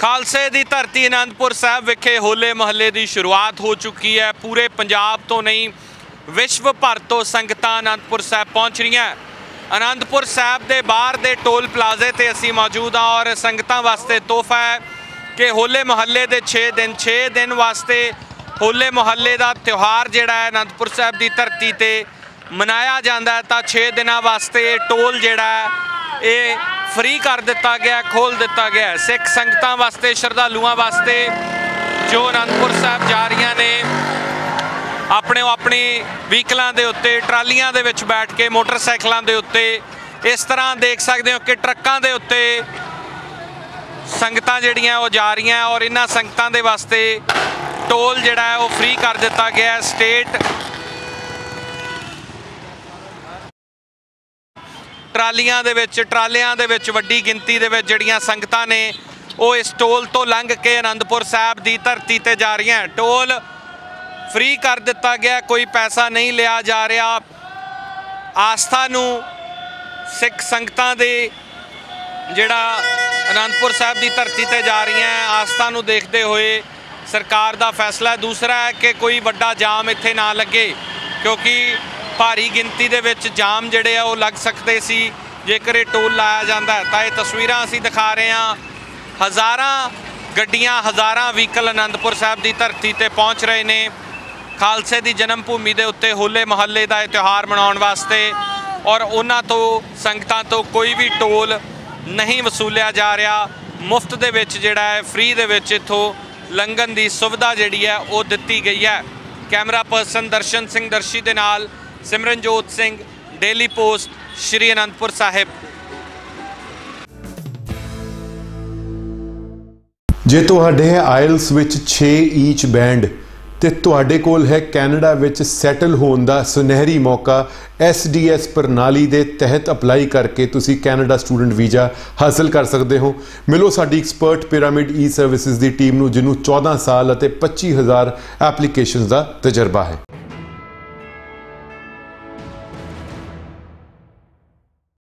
ਖਾਲਸੇ ਦੀ ਧਰਤੀ ਅਨੰਦਪੁਰ ਸਾਹਿਬ ਵਿਖੇ ਹੋਲੇ ਮਹੱਲੇ ਦੀ ਸ਼ੁਰੂਆਤ ਹੋ ਚੁੱਕੀ ਹੈ। ਪੂਰੇ ਪੰਜਾਬ ਤੋਂ ਨਹੀਂ, ਵਿਸ਼ਵ ਭਰ ਤੋਂ ਸੰਗਤਾਂ ਅਨੰਦਪੁਰ ਸਾਹਿਬ ਪਹੁੰਚ ਰਹੀਆਂ ਅਨੰਦਪੁਰ ਸਾਹਿਬ ਦੇ ਬਾਹਰ ਦੇ ਟੋਲ ਪਲਾਜ਼ੇ ਤੇ ਅਸੀਂ ਮੌਜੂਦ ਹਾਂ ਔਰ ਸੰਗਤਾਂ ਵਾਸਤੇ ਤੋਹਫਾ ਹੈ ਕਿ ਹੋਲੇ ਮਹੱਲੇ ਦੇ 6 ਦਿਨ 6 ਦਿਨ ਵਾਸਤੇ ਹੋਲੇ ਮਹੱਲੇ ਦਾ ਤਿਉਹਾਰ ਜਿਹੜਾ ਹੈ ਅਨੰਦਪੁਰ ਸਾਹਿਬ ਦੀ ਧਰਤੀ ਤੇ ਮਨਾਇਆ ਜਾਂਦਾ ਤਾਂ 6 ਦਿਨਾਂ ਵਾਸਤੇ ਟੋਲ ਜਿਹੜਾ ਇਹ ਫ੍ਰੀ ਕਰ ਦਿੱਤਾ ਗਿਆ ਖੋਲ ਦਿੱਤਾ ਗਿਆ ਸਿੱਖ ਸੰਗਤਾਂ ਵਾਸਤੇ, ਸ਼ਰਧਾਲੂਆਂ ਵਾਸਤੇ ਜੋ ਅਨੰਦਪੁਰ ਸਾਹਿਬ ਜਾ ਰਹੀਆਂ ਨੇ, ਆਪਣੇ ਆਪਣੇ ਵਹੀਕਲਾਂ ਦੇ ਉੱਤੇ, ਟਰਾਲੀਆਂ ਦੇ ਵਿੱਚ ਬੈਠ ਕੇ, ਮੋਟਰਸਾਈਕਲਾਂ ਦੇ ਉੱਤੇ, ਇਸ ਤਰ੍ਹਾਂ ਦੇਖ ਸਕਦੇ ਹੋ ਕਿ ਟਰੱਕਾਂ ਦੇ ਉੱਤੇ ਸੰਗਤਾਂ ਜਿਹੜੀਆਂ ਉਹ ਜਾ ਰਹੀਆਂ ਔਰ ਇਹਨਾਂ ਸੰਗਤਾਂ ਦੇ ਵਾਸਤੇ ਟੋਲ ਜਿਹੜਾ ਹੈ ਉਹ ਫ੍ਰੀ ਕਰ ਦਿੱਤਾ ਗਿਆ ਹੈ। ਸਟੇਟ ਟਰਾਲੀਆਂ ਦੇ ਵਿੱਚ, ਟਰਾਲਿਆਂ ਦੇ ਵਿੱਚ ਵੱਡੀ ਗਿਣਤੀ ਦੇ ਵਿੱਚ ਜਿਹੜੀਆਂ ਸੰਗਤਾਂ ਨੇ, ਉਹ ਇਸ ਟੋਲ ਤੋਂ ਲੰਘ ਕੇ ਅਨੰਦਪੁਰ ਸਾਹਿਬ ਦੀ ਧਰਤੀ ਤੇ ਜਾ ਰਹੀਆਂ ਟੋਲ ਫ੍ਰੀ ਕਰ ਦਿੱਤਾ ਗਿਆ, ਕੋਈ ਪੈਸਾ ਨਹੀਂ ਲਿਆ ਜਾ ਰਿਹਾ। ਆਸਥਾ ਨੂੰ ਸਿੱਖ ਸੰਗਤਾਂ ਦੇ ਜਿਹੜਾ ਅਨੰਦਪੁਰ ਸਾਹਿਬ ਦੀ ਧਰਤੀ ਤੇ ਜਾ ਰਹੀਆਂ ਆਸਥਾ ਨੂੰ ਦੇਖਦੇ ਹੋਏ ਸਰਕਾਰ ਦਾ ਫੈਸਲਾ ਦੂਸਰਾ ਹੈ ਕਿ ਕੋਈ ਵੱਡਾ ਜਾਮ ਇੱਥੇ ਨਾ ਲੱਗੇ, ਕਿਉਂਕਿ ਭਾਰੀ ਗਿਣਤੀ ਦੇ ਵਿੱਚ ਜਾਮ ਜਿਹੜੇ ਆ ਉਹ ਲੱਗ ਸਕਦੇ ਸੀ। ਜੇਕਰ ਇਹ ਟੋਲ ਲਾਇਆ ਜਾਂਦਾ ਤਾਂ ਇਹ ਤਸਵੀਰਾਂ ਅਸੀਂ ਦਿਖਾ ਰਹੇ ਹਾਂ। ਹਜ਼ਾਰਾਂ ਗੱਡੀਆਂ, ਹਜ਼ਾਰਾਂ ਵਹੀਕਲ ਅਨੰਦਪੁਰ ਸਾਹਿਬ ਦੀ ਧਰਤੀ ਤੇ ਪਹੁੰਚ ਰਹੇ ਨੇ। ਖਾਲਸੇ ਦੀ ਜਨਮ ਭੂਮੀ ਦੇ ਉੱਤੇ ਹੋਲੇ ਮਹੱਲੇ ਦਾ ਇਹ ਤਿਉਹਾਰ ਮਨਾਉਣ ਵਾਸਤੇ ਔਰ ਉਹਨਾਂ ਤੋਂ, ਸੰਗਤਾਂ ਤੋਂ ਕੋਈ ਵੀ ਟੋਲ ਨਹੀਂ ਵਸੂਲਿਆ ਜਾ ਰਿਹਾ। ਮੁਫਤ ਦੇ ਵਿੱਚ ਜਿਹੜਾ ਹੈ, ਫ੍ਰੀ ਦੇ ਵਿੱਚ ਇਥੋਂ ਲੰਘਣ ਦੀ ਸੁਵਿਧਾ ਜਿਹੜੀ ਹੈ ਉਹ ਦਿੱਤੀ ਗਈ ਹੈ। ਕੈਮਰਾ ਪਰਸਨ ਦਰਸ਼ਨ ਸਿੰਘ ਦਰਸ਼ੀ ਦੇ ਨਾਲ ਸਿਮਰਨਜੋਤ ਸਿੰਘ ਡੇਲੀ ਪੋਸਟ ਸ਼੍ਰੀ ਅਨੰਦਪੁਰ ਸਾਹਿਬ। ਜੇ ਤੁਹਾਡੇ ਹੈ ਆਇਲਸ ਵਿੱਚ 6 ਈਚ ਬੈਂਡ ਤੇ ਤੁਹਾਡੇ ਕੋਲ ਹੈ ਕੈਨੇਡਾ ਵਿੱਚ ਸੈਟਲ ਹੋਣ ਦਾ ਸੁਨਹਿਰੀ ਮੌਕਾ SDS ਪ੍ਰਣਾਲੀ ਦੇ ਤਹਿਤ ਅਪਲਾਈ ਕਰਕੇ ਤੁਸੀਂ ਕੈਨੇਡਾ ਸਟੂਡੈਂਟ ਵੀਜ਼ਾ ਹਾਸਲ ਕਰ ਸਕਦੇ ਹੋ। ਮਿਲੋ ਸਾਡੀ ਐਕਸਪਰਟ ਪਿਰਾਮਿਡ ਈ ਸਰਵਿਸਿਜ਼ ਦੀ ਟੀਮ ਨੂੰ, ਜਿਹਨੂੰ 14 ਸਾਲ ਅਤੇ 25000 ਐਪਲੀਕੇਸ਼ਨਸ ਦਾ ਤਜਰਬਾ ਹੈ।